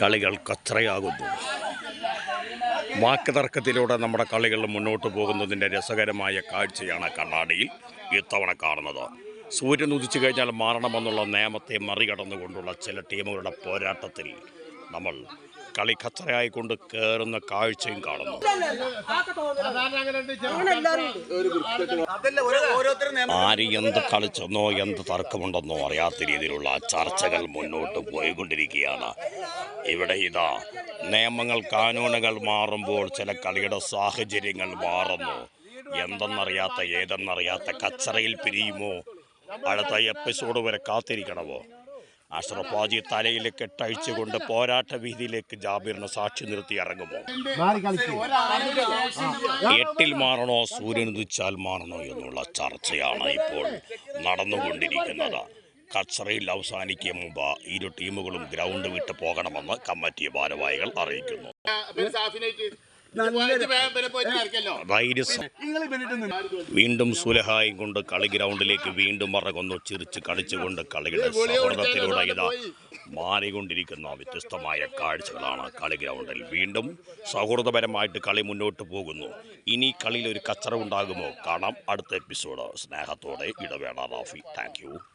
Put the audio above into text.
കളികൾ കച്ചറയാകുന്നു. വാക്ക് തർക്കത്തിലൂടെ നമ്മുടെ കളികൾ മുന്നോട്ട് പോകുന്നതിന്റെ രസകരമായ കാഴ്ചയാണ് കണ്ണാടിയിൽ ഇത്തവണ കാണുന്നത്. സൂര്യൻ ഉദിച്ചു കഴിഞ്ഞാൽ മാറണമെന്നുള്ള നിയമത്തെ മറികടന്നുകൊണ്ടുള്ള ചില ടീമുകളുടെ പോരാട്ടത്തിൽ നമ്മൾ കളി കച്ചറയായിക്കൊണ്ട് കയറുന്ന കാഴ്ചയും കാണുന്നു. ആര് എന്ത് കളിച്ചെന്നോ എന്ത് തർക്കമുണ്ടെന്നോ അറിയാത്ത രീതിയിലുള്ള ചർച്ചകൾ മുന്നോട്ട് പോയിക്കൊണ്ടിരിക്കുകയാണ്. ഇവിടെ ഇതാ നിയമങ്ങൾ കാനൂണുകൾ മാറുമ്പോൾ ചില കളിയുടെ സാഹചര്യങ്ങൾ മാറുന്നു. എന്തെന്നറിയാത്ത ഏതെന്നറിയാത്ത കച്ചറയിൽ പിരിയുമോ? അടുത്ത എപ്പിസോഡ് വരെ കാത്തിരിക്കണമോ? അഷ്റഫ് ഹാജി തലയിൽ കെട്ടഴിച്ചുകൊണ്ട് പോരാട്ട വീതിയിലേക്ക് ജാബിറിനെ സാക്ഷി നിർത്തി ഇറങ്ങുമോ? എട്ടിൽ മാറണോ സൂര്യൻ ഉദിച്ചാൽ മാറണോ എന്നുള്ള ചർച്ചയാണ് ഇപ്പോൾ നടന്നുകൊണ്ടിരിക്കുന്നത്. കച്ചറയിൽ അവസാനിക്കും മുമ്പ് ഇരു ടീമുകളും ഗ്രൗണ്ട് വിട്ട് പോകണമെന്ന് കമ്മിറ്റി ഭാരവാഹികൾ അറിയിക്കുന്നു. വീണ്ടും സുലഹായും കൊണ്ട് കളി ഗ്രൗണ്ടിലേക്ക് വീണ്ടും മറകൊന്നു ചിരിച്ച് കളിച്ചുകൊണ്ട് കളിയുടെ സൗഹൃദത്തിലൂടെ ഇതാ മാറിക്കൊണ്ടിരിക്കുന്ന വ്യത്യസ്തമായ കാഴ്ചകളാണ് കളി ഗ്രൗണ്ടിൽ. വീണ്ടും സൗഹൃദപരമായിട്ട് കളി മുന്നോട്ട് പോകുന്നു. ഇനി കളിയിൽ ഒരു കച്ചറ ഉണ്ടാകുമോ കാണാം. അടുത്ത എപ്പിസോഡ്. സ്നേഹത്തോടെ ഇടവേള റാഫി. താങ്ക്